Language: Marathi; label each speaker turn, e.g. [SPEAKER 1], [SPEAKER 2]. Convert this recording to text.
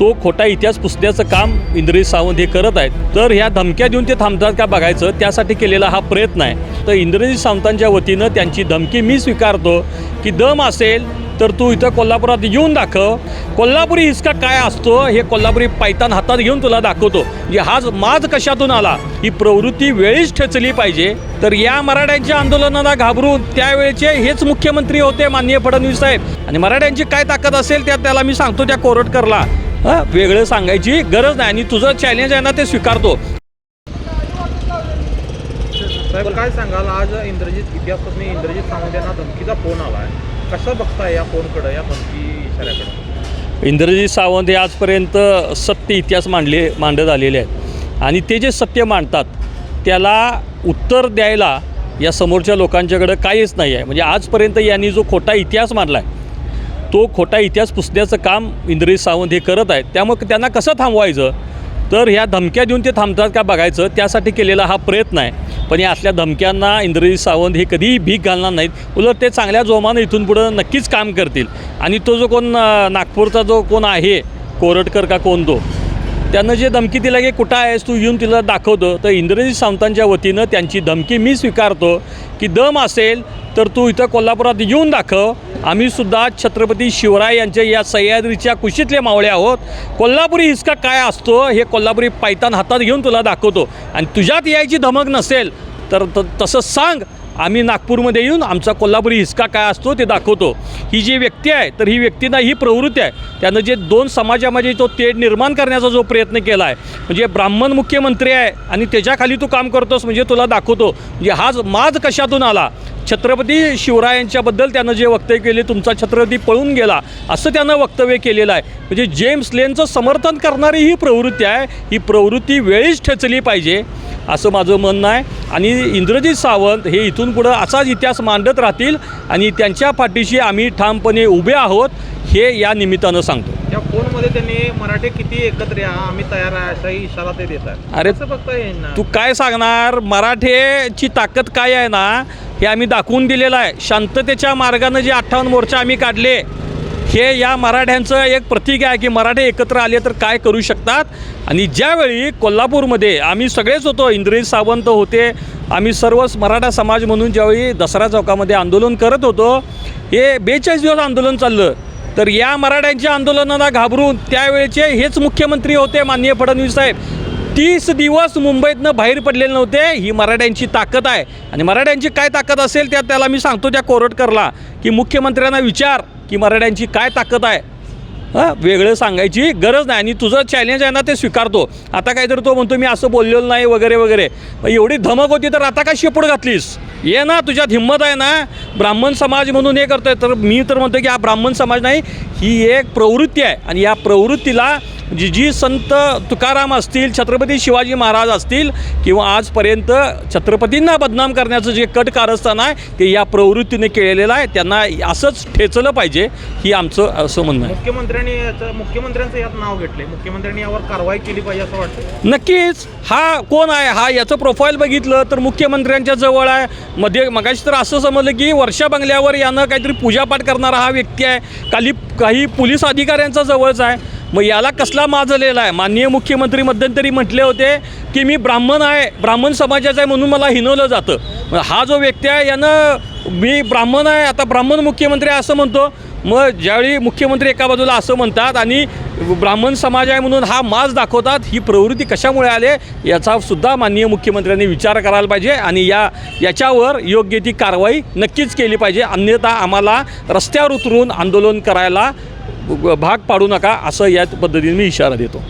[SPEAKER 1] तो खोटा इतिहास पुसण्याचं काम इंद्रजित सावंत हे करत आहेत. तर ह्या धमक्या देऊन ते थांबतात का बघायचं? त्यासाठी केलेला हा प्रयत्न आहे. तर इंद्रजित सावंतांच्या वतीनं त्यांची धमकी मी स्वीकारतो की दम असेल तर तू इथं कोल्हापुरात येऊन दाखव. कोल्हापुरी हिसका काय असतो हे कोल्हापुरी पायतान हातात घेऊन तुला दाखवतो. की हाच माज कशातून आला? ही प्रवृत्ती वेळीच ठेचली पाहिजे. तर या मराठ्यांच्या आंदोलनाला घाबरून त्यावेळेचे हेच मुख्यमंत्री होते माननीय फडणवीस साहेब. आणि मराठ्यांची काय ताकद असेल त्या त्याला मी सांगतो त्या कोरटकरला. वेगळं सांगायची गरज नाही. आणि तुझं चॅलेंज आहे ना ते स्वीकारतो.
[SPEAKER 2] साहेब काय सांगाल? आज इंद्रजित इतिहासपत्नी इंद्रजित सावंत यांना धमकीचा फोन आला आहे कसं बघताय या फोनकडं या धमकी इशाऱ्याकडं?
[SPEAKER 1] इंद्रजित सावंत हे आजपर्यंत सत्य इतिहास मांडले मांडत आलेले आहेत. आणि ते जे सत्य मांडतात त्याला उत्तर द्यायला या समोरच्या लोकांच्याकडं काहीच नाही आहे. म्हणजे आजपर्यंत यांनी जो खोटा इतिहास मांडला आहे तो खोटा इतिहास पुसण्याचं काम इंद्रजित सावंत हे करत आहेत. त्यामुळे त्यांना कसं थांबवायचं? तर ह्या धमक्या देऊन ते थांबतात का बघायचं? त्यासाठी केलेला हा प्रयत्न आहे. पण या असल्या धमक्यांना इंद्रजित सावंत हे कधीही भीक घालणार नाहीत. उलट ते चांगल्या जोमानं इथून पुढं नक्कीच काम करतील. आणि तो जो कोण नागपूरचा जो कोण आहे कोरटकर का कोण तो? त्यानं जे धमकी दिला की कुठं आहेस तू येऊन तिला दाखवतो. तर इंद्रजित सावंतांच्या वतीनं त्यांची धमकी मी स्वीकारतो की दम असेल तर तू इथं कोल्हापुरात येऊन दाखव. आम्ही सुद्धा छत्रपती शिवराय यांच्या या सह्याद्रीच्या कुशीतले मावळे आहोत. कोल्हापुरी हिसका काय असतो हे कोल्हापुरी पायतान हातात घेऊन तुला दाखवतो. आणि तुझ्यात यायची धमक नसेल तर त तसं सांग. आम्ही नागपूरमध्ये येऊन आमचा कोल्हापुरी हिसका काय असतो ते दाखवतो. ही जी व्यक्ती आहे तर ही व्यक्तींना ही प्रवृत्ती आहे. त्यानं जे दोन समाजामध्ये तो तेढ निर्माण करण्याचा जो प्रयत्न केला आहे म्हणजे ब्राह्मण मुख्यमंत्री आहे आणि त्याच्याखाली तू काम करतोस म्हणजे तुला दाखवतो. म्हणजे हाच माज कशातून आला? छत्रपती शिवरायांच्याबद्दल त्यानं जे वक्तव्य केले तुमचा छत्रपती पळून गेला असं त्यानं वक्तव्य केलेलं आहे. म्हणजे जेम्स लेनचं समर्थन करणारी ही प्रवृत्ती आहे ही प्रवृत्ती वेळीच ठेचली पाहिजे. असं माझं म्हणणं आहे. आणि इंद्रजित सावंत हे इथून पुढं असाच इतिहास मांडत राहतील आणि त्यांच्या पाठीशी आम्ही ठामपणे उभे आहोत हे या निमित्तानं सांगतो.
[SPEAKER 2] या फोनमध्ये त्यांनी मराठी किती एकत्र या आम्ही तयार आहे असाही इशारा ते देत आहेत.
[SPEAKER 1] अरे,
[SPEAKER 2] यांना
[SPEAKER 1] तू काय सांगणार? मराठेची ताकद काय आहे ना हे आम्ही दाखवून दिलेलं आहे. शांततेच्या मार्गानं जे अठ्ठावन्न मोर्चा आम्ही काढले हे या मराठ्यांचं एक प्रतीक आहे की मराठे एकत्र आले तर काय करू शकतात? आणि ज्यावेळी कोल्हापूरमध्ये आम्ही सगळेच होतो इंद्रजित सावंत होते आम्ही सर्वच मराठा समाज म्हणून ज्यावेळी दसरा चौकामध्ये आंदोलन करत होतो हे बेचाळीस दिवस आंदोलन चाललं. तर या मराठ्यांच्या आंदोलनाला घाबरून त्यावेळेचे हेच मुख्यमंत्री होते माननीय फडणवीस साहेब. तीस दिवस मुंबईतनं बाहेर पडलेले नव्हते ही मराठ्यांची ताकद आहे. आणि मराठ्यांची काय ताकद असेल त्या त्याला मी सांगतो त्या कोरटकरला की मुख्यमंत्र्यांना विचार. की मराठ्यांची काय ताकद आहे? हां वेगळं सांगायची गरज नाही. आणि तुझं चॅलेंज आहे ना ते स्वीकारतो. आता काहीतरी तो म्हणतो मी असं बोललेलो नाही वगैरे वगैरे. मग एवढी धमक होती तर आता काय शेपूट घातलीस? ये ना तुझ्यात हिंमत आहे ना? ब्राह्मण समाज म्हणून हे करतोय. तर मी तर म्हणतो की हा ब्राह्मण समाज नाही ही एक प्रवृत्ती आहे. आणि या प्रवृत्तीला जी जी संत तुकाराम असतील छत्रपती शिवाजी महाराज असतील किंवा आजपर्यंत छत्रपतींना बदनाम करण्याचं जे कट कारस्थान आहे ते या प्रवृत्तीने केलेलं आहे. त्यांना असंच ठेचलं पाहिजे ही आमचं असं म्हणणं आहे.
[SPEAKER 2] मुख्यमंत्र्यांनी याचं मुख्यमंत्र्यांचं यात नाव घेतले मुख्यमंत्र्यांनी यावर कारवाई केली पाहिजे असं वाटतं
[SPEAKER 1] नक्कीच. हा कोण आहे? हा याचं प्रोफाईल बघितलं तर मुख्यमंत्र्यांच्या जवळ आहे. मध्ये मगाशी तर असं समजलं की वर्षा बंगल्यावर यानं काहीतरी पूजापाठ करणारा हा व्यक्ती आहे. काली काही पोलीस अधिकाऱ्यांचा जवळच आहे. मग याला कसला माजलेला आहे? माननीय मुख्यमंत्री मध्यंतरी म्हटले होते की मी ब्राह्मण आहे ब्राह्मण समाजाचा आहे म्हणून मला हिनवलं जातं. मग हा जो व्यक्ती आहे यानं मी ब्राह्मण आहे आता ब्राह्मण मुख्यमंत्री आहे असं म्हणतो. मग ज्यावेळी मुख्यमंत्री एका बाजूला असं म्हणतात आणि ब्राह्मण समाज आहे म्हणून हा माज दाखवतात ही प्रवृत्ती कशामुळे आले याचा सुद्धा माननीय मुख्यमंत्र्यांनी विचार करायला पाहिजे आणि या याच्यावर योग्य ती कारवाई नक्कीच केली पाहिजे. अन्यथा आम्हाला रस्त्यावर उतरून आंदोलन करायला भाग पाडू नका असं या पद्धतीने मी इशारा देतो.